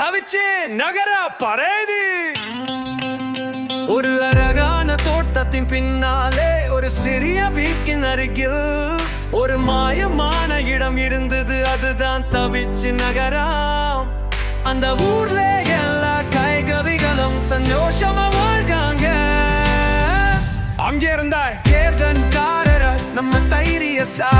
தவிச்சு நகர பரேது. ஒரு அழகான தோட்டத்தின் பின்னாலே ஒரு சிறிய வீட்டின் அருகில் ஒரு மாயமான இடம் இருந்தது அதுதான் தவிச்சு நகரம். அந்த ஊர்ல எல்லா காய்கறிகளும் சந்தோஷமா வாழ்காங்க அங்கே இருந்தாய் தேர்தன்காரர் நம்ம தைரியசாலி. தலைவர்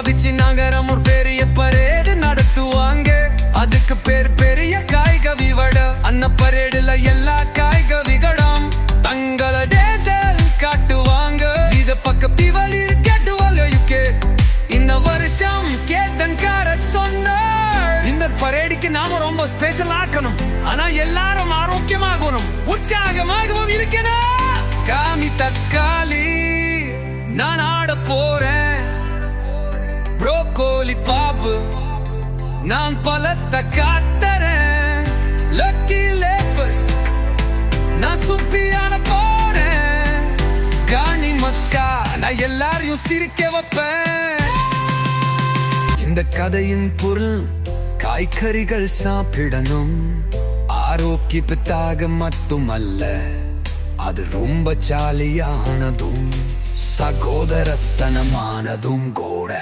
கவிச்சு நகரம் ஒரு பெரிய பரேடு நடத்துவாங்க. அதுக்கு பேர் பெரிய காய்கறி வட. அந்த பரேடுல எல்லா காய் தங்கள டேட்டல் காட்டுவாங்க. இத பக்க பிவலி கேட்டுவாங்க யுகே இந்த வருஷம் கேத்தன் காரத் சொன்னார். இந்த பரேடுக்கு நாம ரொம்ப ஸ்பெஷல் ஆக்கணும். ஆனா எல்லாரும் ஆரோக்கியமாகணும். உற்சாகமாகவும் இருக்கணும். காமி தக்காளி நான் ஆட போறேன். ப்ரோக்கோலி பாபு. நான் பலத்தை காட்டுறேன் லக்கி லேப்பஸ் நான் சுப்பியான போறேன். காணி மக்கா நான் எல்லாரையும் சிரிக்க வைப்பேன். இந்த கதையின் பொருள் காய்கறிகள் சாப்பிடணும். ஆரோக்கியத்துக்காக மட்டுமல்ல அது ரொம்ப ஜாலியானதும் சகோதரத்தனமானதும் கூட.